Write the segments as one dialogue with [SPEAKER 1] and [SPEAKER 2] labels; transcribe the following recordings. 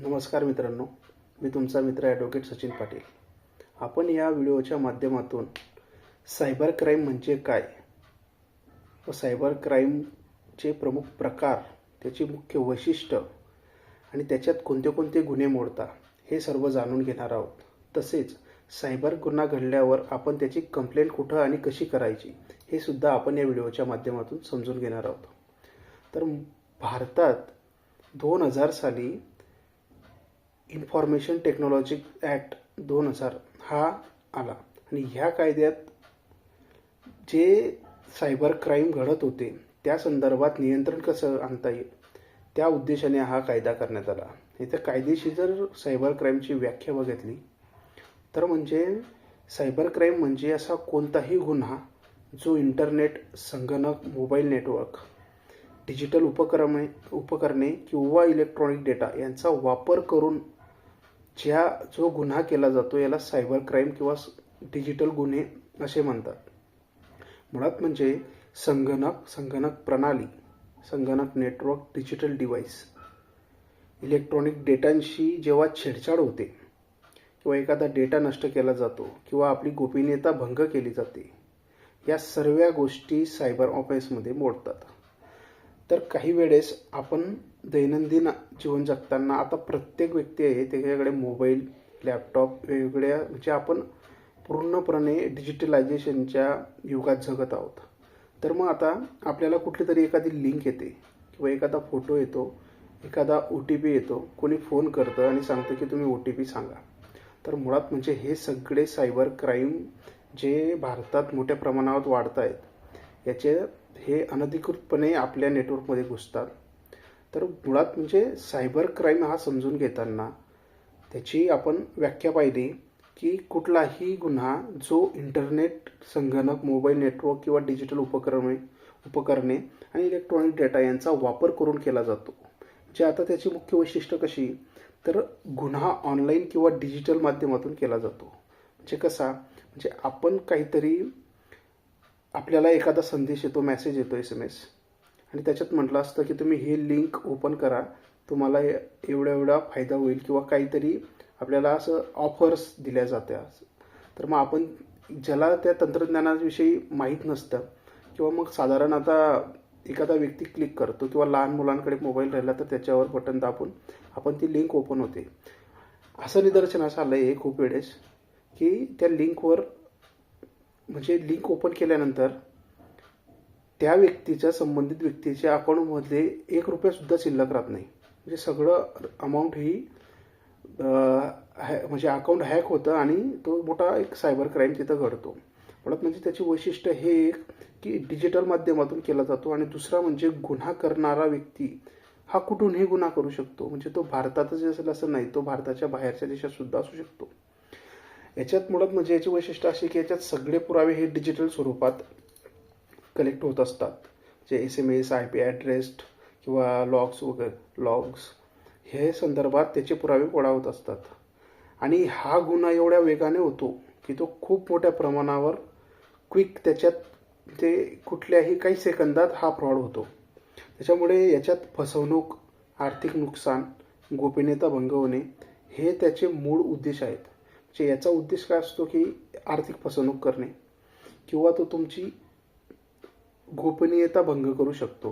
[SPEAKER 1] नमस्कार मित्रांनो मी तुमचा मित्र ॲडव्होकेट सचिन पाटील. आपण या व्हिडिओच्या माध्यमातून सायबर क्राईम म्हणजे काय? व सायबर क्राईमचे प्रमुख प्रकार त्याची मुख्य वैशिष्ट्य आणि त्याच्यात कोणते कोणते गुन्हे मोडता हे सर्व जाणून घेणार आहोत. तसेच सायबर गुन्हा घडल्यावर आपण त्याची कंप्लेंट कुठं आणि कशी करायची हे सुद्धा आपण या व्हिडिओच्या माध्यमातून समजून घेणार आहोत. तर भारतात दोन हजार साली इन्फॉर्मेशन टेक्नॉलॉजी ॲक्ट दोन हजार हा आला. आणि ह्या कायद्यात जे सायबर क्राईम घडत होते त्या संदर्भात नियंत्रण कसं आणता येईल? त्या उद्देशाने हा कायदा करण्यात आला. इथं कायदेशीर जर सायबर क्राईमची व्याख्या बघितली तर म्हणजे सायबर क्राईम म्हणजे असा कोणताही गुन्हा जो इंटरनेट संगणक मोबाईल नेटवर्क डिजिटल उपक्रमे उपकरणे किंवा इलेक्ट्रॉनिक डेटा यांचा वापर करून ज्या जो गुन्हा केला जातो याला सायबर क्राईम किंवा डिजिटल गुन्हे असे म्हणतात. मुळात म्हणजे संगणक संगणक प्रणाली संगणक नेटवर्क डिजिटल डिव्हाइस. इलेक्ट्रॉनिक डेटांशी जेव्हा छेडछाड होते किंवा एखादा डेटा नष्ट केला जातो किंवा आपली गोपनीयता भंग केली जाते या सर्व गोष्टी सायबर ऑफेन्समध्ये मोडतात. तर काही वेळेस आपण दैनंदिन जीवन जगताना आता प्रत्येक व्यक्ती आहे त्याच्याकडे मोबाईल लॅपटॉप वेगवेगळ्या म्हणजे आपण पूर्णपणे डिजिटलायझेशनच्या युगात जगत आहोत. तर मग आता आपल्याला कुठली तरी एखादी लिंक येते किंवा एखादा फोटो येतो एखादा ओ टी पी येतो कोणी फोन करतं आणि सांगतं की तुम्ही ओ टी पी सांगा. तर मुळात म्हणजे हे सगळे सायबर क्राईम जे भारतात मोठ्या प्रमाणावर वाढत आहेत याचे हे अनधिकृतपणे आपल्या नेटवर्कमध्ये घुसतात. तर मुळात म्हणजे सायबर क्राईम हा समजून घेताना त्याची आपण व्याख्या पाहिली की कुठलाही गुन्हा जो इंटरनेट संगणक मोबाईल नेटवर्क किंवा डिजिटल उपकरणे उपकरणे आणि इलेक्ट्रॉनिक डेटा यांचा वापर करून केला जातो. जे आता त्याची मुख्य वैशिष्ट्य कशी? तर गुन्हा ऑनलाईन किंवा डिजिटल माध्यमातून केला जातो. म्हणजे कसा? म्हणजे आपण काहीतरी आपल्याला एखादा संदेश येतो मेसेज येतो एस एम एस आणि त्याच्यात म्हटलं असतं की तुम्ही हे लिंक ओपन करा. तुम्हाला एवढा एवढा फायदा होईल किंवा काहीतरी आपल्याला असं ऑफर्स दिल्या जात्या. तर मग आपण ज्याला त्या तंत्रज्ञानाविषयी माहीत नसतं किंवा मग साधारण आता एखादा व्यक्ती क्लिक करतो किंवा लहान मुलांकडे मोबाईल राहिला तर त्याच्यावर बटन दाबून आपण ती लिंक ओपन होते. असं निदर्शनास आलं आहे खूप वेळेस की त्या लिंकवर म्हणजे लिंक ओपन केल्यानंतर त्या व्यक्तीच्या संबंधित व्यक्तीच्या अकाउंटमधले एक रुपयासुद्धा शिल्लक राहत नाही. म्हणजे सगळं अमाऊंट ही हॅ म्हणजे अकाउंट हॅक होतं आणि तो मोठा एक सायबर क्राईम तिथं घडतो. मुळात म्हणजे त्याची वैशिष्ट्य हे एक की डिजिटल माध्यमातून केला जातो आणि दुसरा म्हणजे गुन्हा करणारा व्यक्ती हा कुठूनही गुन्हा करू शकतो. म्हणजे तो भारतातच असेल असं नाही तो भारताच्या बाहेरच्या देशात सुद्धा असू शकतो. याच्यात मुळात म्हणजे याची वैशिष्ट्य अशी की याच्यात सगळे पुरावे हे डिजिटल स्वरूपात कलेक्ट होत असतात. जे S M S I P address किंवा लॉग्स वगैरे लॉग्स हे संदर्भात त्याचे पुरावे गोळा होत असतात. आणि हा गुन्हा एवढ्या वेगाने होतो की तो खूप मोठ्या प्रमाणावर क्विक त्याच्यात ते कुठल्याही काही सेकंदात हा फ्रॉड होतो. त्याच्यामुळे याच्यात फसवणूक आर्थिक नुकसान गोपनीयता भंग होणे हे त्याचे मूळ उद्देश आहेत. म्हणजे याचा उद्देश काय असतो की आर्थिक फसवणूक करणे किंवा तो तुमची गोपनीयता भंग करू शकतो.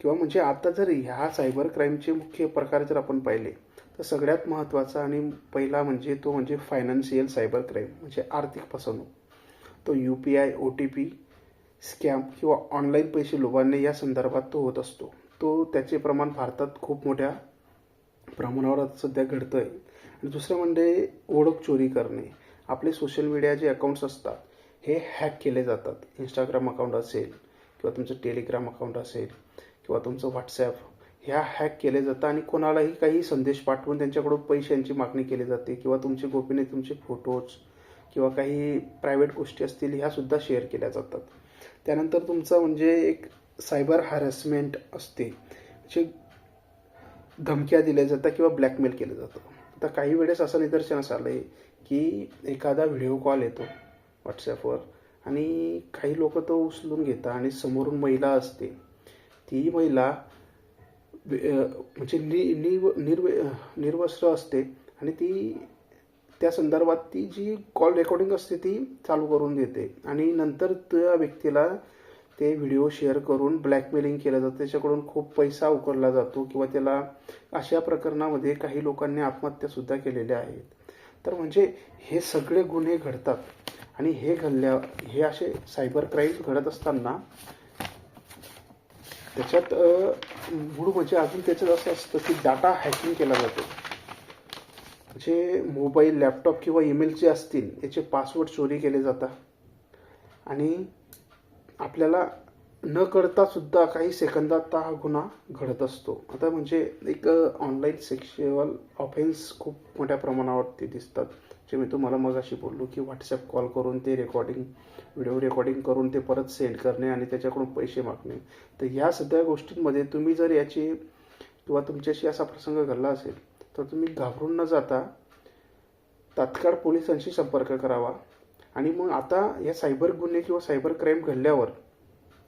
[SPEAKER 1] किंवा म्हणजे आता जर ह्या सायबर क्राईमचे मुख्य प्रकार जर आपण पाहिले तर सगळ्यात महत्त्वाचा आणि पहिला म्हणजे तो म्हणजे फायनान्शियल सायबर क्राईम म्हणजे आर्थिक फसवणूक. तो U P I O T P scam किंवा ऑनलाईन पैसे लोभांणे या संदर्भात तो होत असतो. तो त्याचे प्रमाण भारतात खूप मोठ्या प्रमाणावर सध्या घडतं आहे दुसरं म्हणजे ओळख चोरी करणे. आपले सोशल मीडिया जे अकाउंट्स असतात हे हॅक केले जातात. इंस्टाग्राम अकाउंट असेल किंवा तुमचं टेलिग्राम अकाउंट असेल किंवा तुमचं व्हॉट्सॲप ह्या हॅक केले जातं आणि कोणालाही काही संदेश पाठवून त्यांच्याकडून पैशांची मागणी केली जाते किंवा तुमचे गोपनीय तुमचे फोटोज किंवा काही प्रायव्हेट गोष्टी असतील ह्यासुद्धा शेअर केल्या जातात. त्यानंतर तुमचं म्हणजे एक सायबर हॅरेसमेंट असते. जे धमक्या दिल्या जातात किंवा ब्लॅकमेल केलं जातं. आता काही वेळेस असं निदर्शनास आलं आहे की एखादा व्हिडिओ कॉल येतो व्हॉट्सॲपवर आणि काही लोक तो उचलून घेतात आणि समोरून महिला असते. ती महिला म्हणजे नि निव निर्व निर्वस्त्र असते आणि ती त्या संदर्भात ती जी कॉल रेकॉर्डिंग असते ती चालू करून देते आणि नंतर त्या व्यक्तीला ते व्हिडिओ शेअर करून ब्लॅकमेलिंग केलं जातं. त्याच्याकडून खूप पैसा उकरला जातो किंवा त्याला अशा प्रकरणामध्ये काही लोकांनी आत्महत्यासुद्धा केलेल्या आहेत. तर म्हणजे हे सगळे गुन्हे घडतात. आणि हे घडल्या हे असे सायबर क्राईम्स घडत असताना त्याच्यात मूळ म्हणजे अजून त्याच्यात असं असतं की डाटा हॅकिंग केला जातो. जे मोबाईल लॅपटॉप किंवा ईमेल जे असतील याचे पासवर्ड चोरी केले जातात. आणि आपल्याला न कळता सुद्धा काही सेकंदात हा गुन्हा घडत असतो. आता म्हणजे एक ऑनलाईन सेक्शुअल ऑफेन्स खूप मोठ्या प्रमाणावरती दिसतात. जे मी तुम्हाला मगाशी बोललो की व्हॉट्सअप कॉल करून ते रेकॉर्डिंग व्हिडिओ रेकॉर्डिंग करून ते परत सेंड करणे आणि त्याच्याकडून पैसे मागणे. तर ह्या सगळ्या गोष्टींमध्ये तुम्ही जर याची किंवा तुमच्याशी असा प्रसंग घडला असेल तर तुम्ही घाबरून न जाता तात्काळ पोलिसांशी संपर्क करावा. आणि मग आता या सायबर गुन्हे किंवा सायबर क्राईम घडल्यावर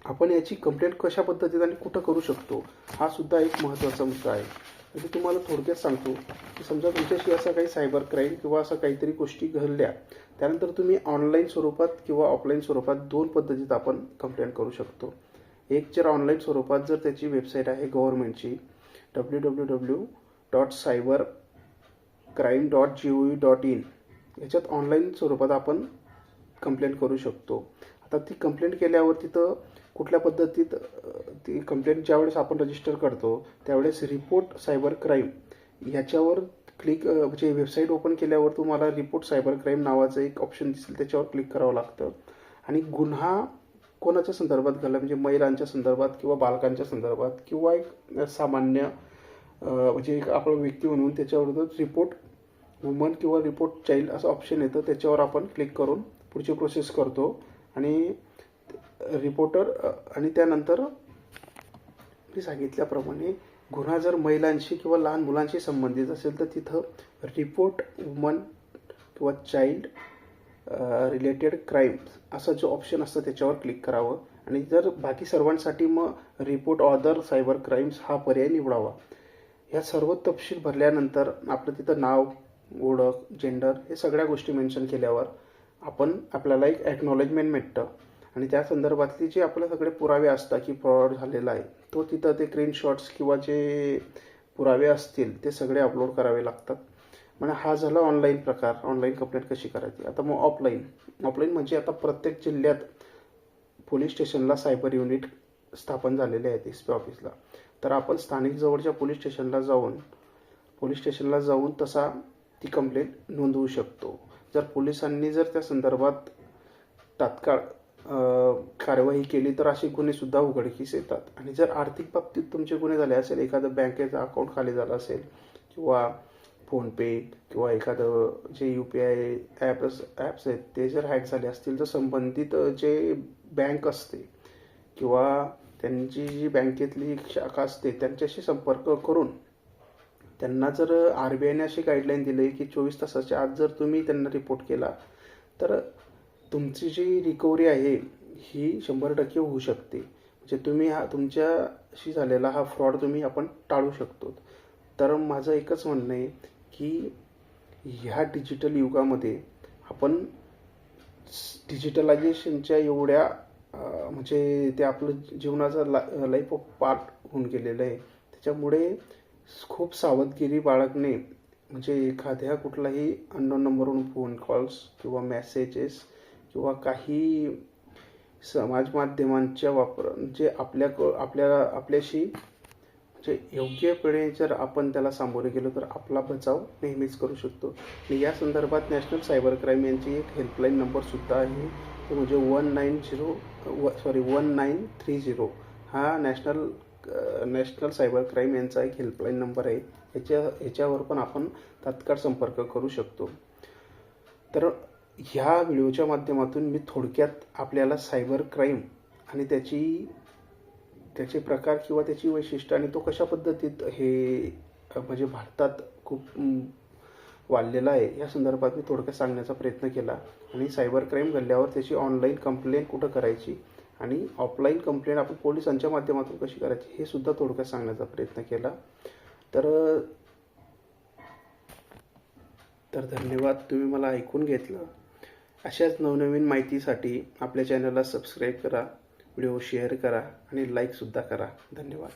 [SPEAKER 1] आपण याची कंप्लेंट कशा पद्धतीने आणि कुठं करू शकतो? हा सुद्धा एक महत्त्वाचा मुद्दा आहे. म्हणजे तुम्हाला थोडक्यात सांगतो की समजा तुमच्याशी असा काही सायबर क्राईम किंवा असं काहीतरी गोष्टी घडल्या त्यानंतर तुम्ही ऑनलाईन स्वरूपात किंवा ऑफलाईन स्वरूपात दोन पद्धतीत आपण कंप्लेंट करू शकतो. एक जर ऑनलाईन स्वरूपात जर त्याची वेबसाईट आहे गव्हर्नमेंटची W W W dot cyber crime dot G O dot in याच्यात ऑनलाईन स्वरूपात आपण कंप्लेंट करू शकतो. आता ती कंप्लेंट केल्यावर तिथं कुठल्या पद्धतीत ती कंप्लेंट ज्यावेळेस आपण रजिस्टर करतो त्यावेळेस रिपोर्ट सायबर क्राईम याच्यावर क्लिक म्हणजे वेबसाईट ओपन केल्यावर तुम्हाला रिपोर्ट सायबर क्राईम नावाचं एक ऑप्शन दिसेल त्याच्यावर क्लिक करावं लागतं. आणि गुन्हा कोणाच्या संदर्भात घडला? म्हणजे महिलांच्या संदर्भात किंवा बालकांच्या संदर्भात किंवा एक सामान्य म्हणजे एक आपण व्यक्ती म्हणून त्याच्यावर रिपोर्ट वुमन किंवा रिपोर्ट चाइल्ड असं ऑप्शन येतं त्याच्यावर आपण क्लिक करून पुढची प्रोसेस करतो. आणि रिपोर्टर आणि त्यानंतर मी सांगितल्याप्रमाणे गुन्हा जर महिलांशी किंवा लहान मुलांशी संबंधित असेल तर तिथं रिपोर्ट वुमन किंवा चाइल्ड रिलेटेड क्राईम असं जो ऑप्शन असतं त्याच्यावर क्लिक करावं. आणि जर बाकी सर्वांसाठी मग रिपोर्ट ऑदर सायबर क्राईम्स हा पर्याय निवडावा. ह्या सर्व तपशील भरल्यानंतर आपलं तिथं नाव ओळख जेंडर हे सगळ्या गोष्टी मेन्शन केल्यावर आपण आपल्याला एक ॲक्नॉलेजमेंट भेटतं आणि त्या संदर्भातले जे आपल्या सगळे पुरावे असतात की फ्रॉड झालेला आहे तो तिथं ते स्क्रीनशॉट्स किंवा जे पुरावे असतील ते सगळे अपलोड करावे लागतात. म्हणजे हा झाला ऑनलाईन प्रकार ऑनलाईन कंप्लेंट कशी करायची? आता मग ऑफलाईन ऑफलाईन म्हणजे आता प्रत्येक जिल्ह्यात पोलीस स्टेशनला सायबर युनिट स्थापन झालेले आहेत एस पी ऑफिसला तर आपण स्थानिक जवळच्या पोलीस स्टेशनला जाऊन पोलीस स्टेशनला जाऊन तसा ती कंप्लेंट नोंदवू शकतो. जर पोलिसांनी जर त्या संदर्भात तात्काळ कारवाई केली तर असे गुन्हेसुद्धा उघडकीस येतात. आणि जर आर्थिक बाबतीत तुमचे गुन्हे झाले असेल एखादं बँकेचं अकाउंट खाली झालं असेल किंवा फोनपे किंवा एखादं जे U P I apps apps आहेत ते जर हॅक झाले असतील तर संबंधित जे बँक असते किंवा त्यांची जी बँकेतली शाखा असते त्यांच्याशी संपर्क करून त्यांना जर आर बी आयने अशी गाईडलाईन दिली की चोवीस तासाच्या आत जर तुम्ही त्यांना रिपोर्ट केला तर तुमची जी रिकव्हरी आहे ही शंभर टक्के होऊ शकते. म्हणजे तुम्ही हा तुमच्याशी झालेला हा फ्रॉड तुम्ही आपण टाळू शकतो. तर माझं एकच म्हणणं आहे की ह्या डिजिटल युगामध्ये आपण डिजिटलायझेशनच्या एवढ्या म्हणजे ते आपलं जीवनाचा ला लाईफ ऑफ पार्ट होऊन गेलेलं आहे. त्याच्यामुळे खूप सावधगिरी बाळगणे. म्हणजे एखाद्या कुठलाही अननोन नंबरवरून फोन कॉल्स किंवा मेसेजेस किंवा काही समाज माध्यमांच्या वापर जे आपल्याक आपल्याला आपल्याशी म्हणजे योग्यपणे जर आपण त्याला सामोरे गेलो तर आपला बचाव नेहमीच करू शकतो. आणि या संदर्भात नॅशनल सायबर क्राईम यांची एक हेल्पलाईन नंबरसुद्धा आहे. तो म्हणजे वन नाईन झिरो व sorry one nine three zero हा नॅशनल नॅशनल सायबर क्राईम यांचा एक हेल्पलाईन नंबर आहे. ह्याच्या ह्याच्यावर पण आपण तात्काळ संपर्क करू शकतो. तर ह्या व्हिडिओच्या माध्यमातून मी थोडक्यात आपल्याला सायबर क्राईम आणि त्याची त्याचे प्रकार किंवा त्याची वैशिष्ट्य आणि तो कशा पद्धतीत हे म्हणजे भारतात खूप वाढलेला आहे या संदर्भात मी थोडक्यात सांगण्याचा प्रयत्न केला. आणि सायबर क्राईम घडल्यावर त्याची ऑनलाईन कंप्लेंट कुठं करायची? आणि ऑफलाईन कंप्लेंट आपण पोलिसांच्या माध्यमातून कशी करायची हे सुद्धा थोडक्यात सांगण्याचा प्रयत्न केला. तर तर धन्यवाद तुम्ही मला ऐकून घेतलं. अशाच नवनवीन माहितीसाठी आपल्या चॅनलला सबस्क्राईब करा व्हिडिओ शेअर करा आणि लाईकसुद्धा करा. धन्यवाद.